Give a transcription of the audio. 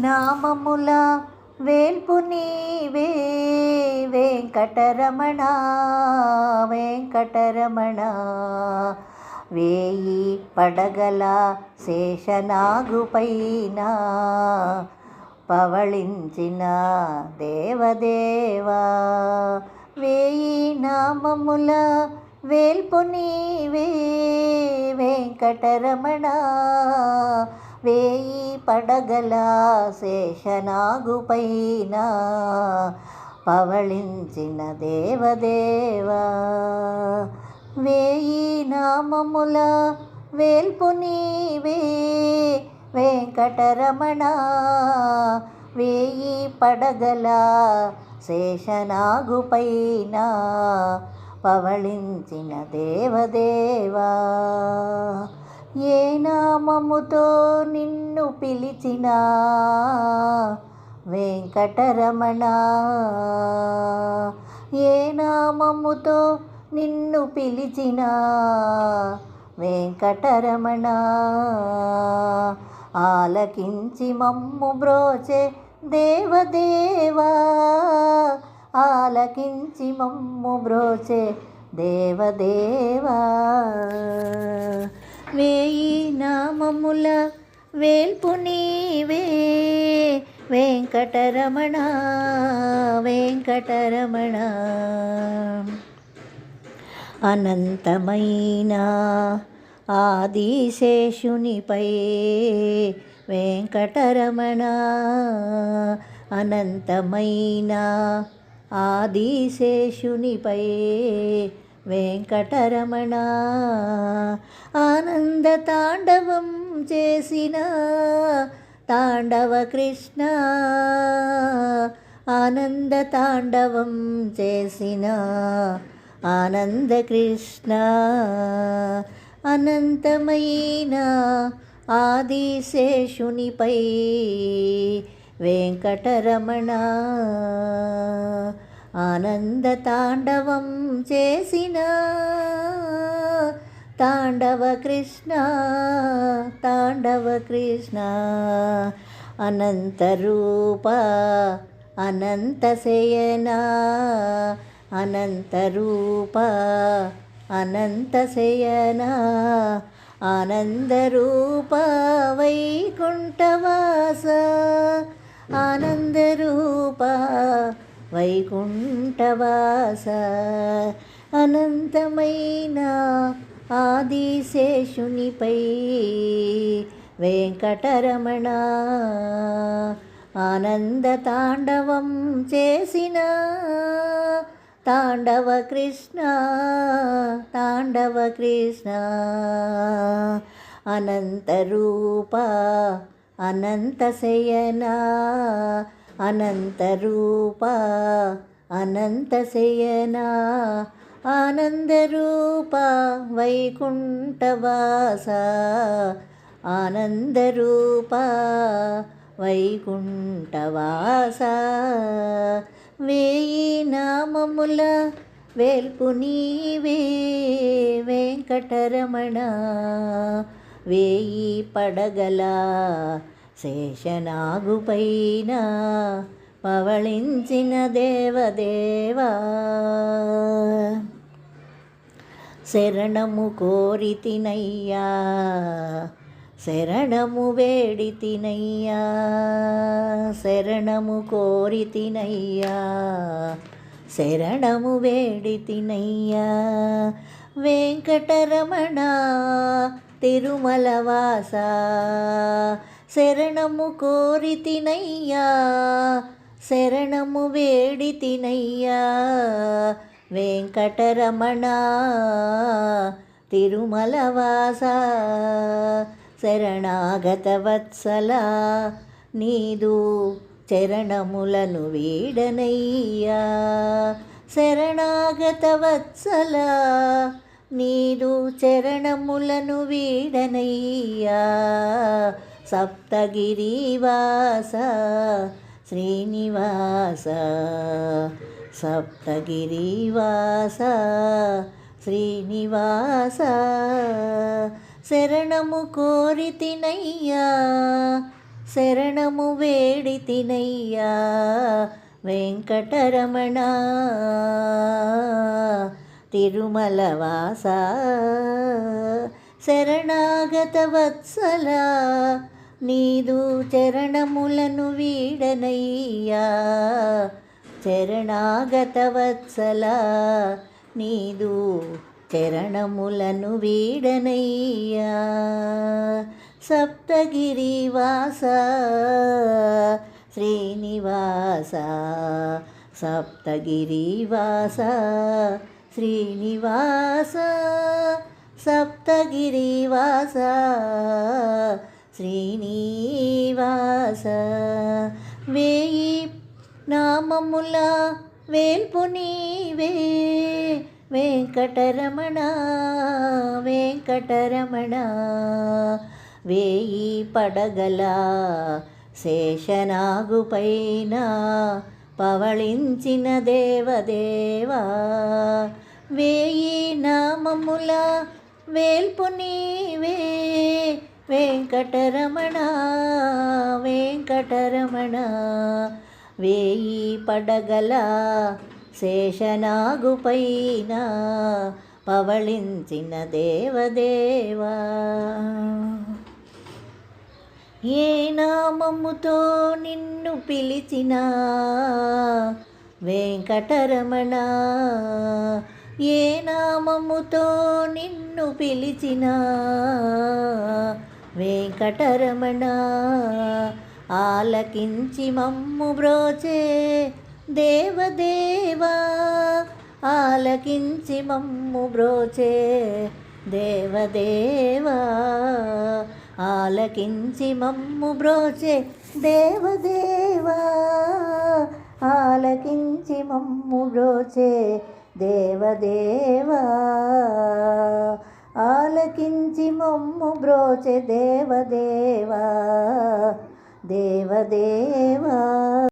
నామముల వేల్పు నీవే. వెంకటరమణ వెంకటరమణ. వేయి పడగల శేషనాగుపైన. పవళించిన దేవదేవా. వేయి నామముల వేల్పు నీవే. వెంకటరమణ వేయి పడగల శేషనాగుపైన పవళించిన దేవదేవా. వేయి నామముల వేల్పు నీవే వెంకటరమణ. వేయి పడగల శేషనాగుపైన పవళించిన దేవదేవా. ఏ నామముతో నిన్ను పిలిచినా? వెంకటరమణ. ఏ నామముతో నిన్ను పిలిచినా? వెంకటరమణ. ఆలకించి మమ్ము బ్రోచే దేవదేవా. ఆలకించి మమ్ము బ్రోచే దేవదేవా. వేయి నామముల వేల్పు నీవే. వెంకటరమణ వెంకటరమణ. అనంతమైన ఆదిశేషునిపై వెంకటరమణ అనంతమైన ఆదిశేషునిపై వెంకటరమణ. ఆనంద తాండవం చేసిన తాండవ కృష్ణ. ఆనంద తాండవం చేసిన ఆనంద కృష్ణ. అనంతమైన ఆదిశేషునిపై వెంకటరమణ. ఆనంద తాండవం చేసిన తాండవ కృష్ణ తాండవ కృష్ణ. అనంత రూప అనంతశయనా అనంత రూప అనంతరూప అనంతశయన ఆనందరూప వైకుంఠవాస ఆనందరూప వైకుంఠవాస అనంతమైన ఆదిశేషునిపై వెంకటరమణ ఆనంద తాండవం చేసిన తాండవ కృష్ణ తాండవ కృష్ణ. అనంతరూప అనంతశయన అనంతరూప అనంతశయనా ఆనందరూప వైకుంఠవాస ఆనందరూప వైకుంఠవాస వేయి నామముల వేల్పు నీవే వెంకటరమణ. వేయి పడగల శేషనాగుపైన పవళించిన దేవదేవా. శరణము కోరితినయ్యా శరణము వేడితినయ్యా శరణము కోరితినయ్యా శరణము వేడితినయ్యా. వెంకటరమణ తిరుమలవాస శరణము కోరితినయ్యా శరణము వేడితినయ్యా వెంకటరమణ తిరుమలవాస శరణాగత వత్సల నీదు చరణములను వీడనయ్యా. శరణాగతవత్సల నీదు చరణములను వీడనయ్యా. సప్తగిరివాస శ్రీనివాస సప్తగిరివాస శ్రీనివాస. శరణము కోరి తినయ్యా శరణము వేడి తినయ్యా వెంకటరమణ. తిరుమల వాస శరణాగత వత్సలా నీదు చరణములను వీడనయ్యా. చరణాగత వత్సల నీదు చరణములను వీడనయ్యా. సప్తగిరివాస శ్రీనివాస సప్తగిరివాస శ్రీనివాస సప్తగిరివాస. శ్రీనివాస. వేయి నామముల వేల్పు నీవే. వెంకటరమణ వెంకటరమణ. వేయి పడగల శేషనాగుపైన పవళించిన దేవదేవా. వేయి నామముల వేల్పు నీవే. వెంకటరమణ వెంకటరమణ వేయి పడగల శేషనాగుపైన పవళించిన దేవదేవా. ఏ నామముతో నిన్ను పిలిచిన వెంకటరమణ ఏ నామముతో నిన్ను పిలిచినా వెంకటరమణ ఆలకించి మమ్ము బ్రోచే దేవదేవా ఆలకించి మమ్ము బ్రోచే దేవదేవా ఆలకించి మమ్ము బ్రోచే దేవదేవా ఆలకించి మమ్ము బ్రోచే దేవదేవా. ఆలకించి మొమ్ము బ్రోచే దేవదేవా దేవదేవా